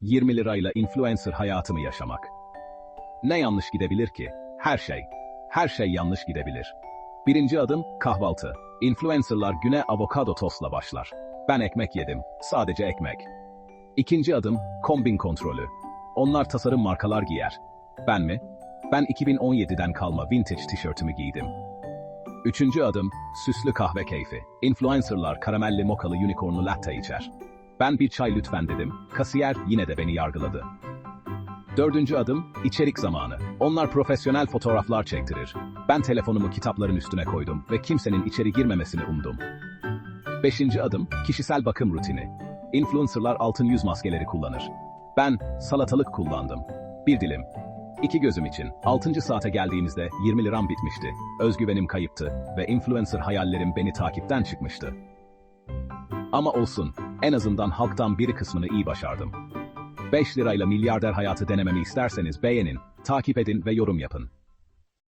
20 lirayla influencer hayatımı yaşamak. Ne yanlış gidebilir ki? Her şey. Her şey yanlış gidebilir. Birinci adım kahvaltı. Influencerlar güne avokado tostla başlar. Ben ekmek yedim. Sadece ekmek. İkinci adım kombin kontrolü. Onlar tasarım markalar giyer. Ben mi? Ben 2017'den kalma vintage tişörtümü giydim. Üçüncü adım süslü kahve keyfi. Influencerlar karamelli mokalı unicornlu latte içer. Ben bir çay lütfen dedim. Kasiyer yine de beni yargıladı. Dördüncü adım içerik zamanı. Onlar profesyonel fotoğraflar çektirir. Ben telefonumu kitapların üstüne koydum ve kimsenin içeri girmemesini umdum. Beşinci adım kişisel bakım rutini. Influencerlar altın yüz maskeleri kullanır. Ben salatalık kullandım. Bir dilim. İki gözüm için. Altıncı saate geldiğimizde 20 liram bitmişti. Özgüvenim kayıptı ve influencer hayallerim beni takipten çıkmıştı. Ama olsun, en azından halktan biri kısmını iyi başardım. 5 lirayla milyarder hayatı denememi isterseniz beğenin, takip edin ve yorum yapın.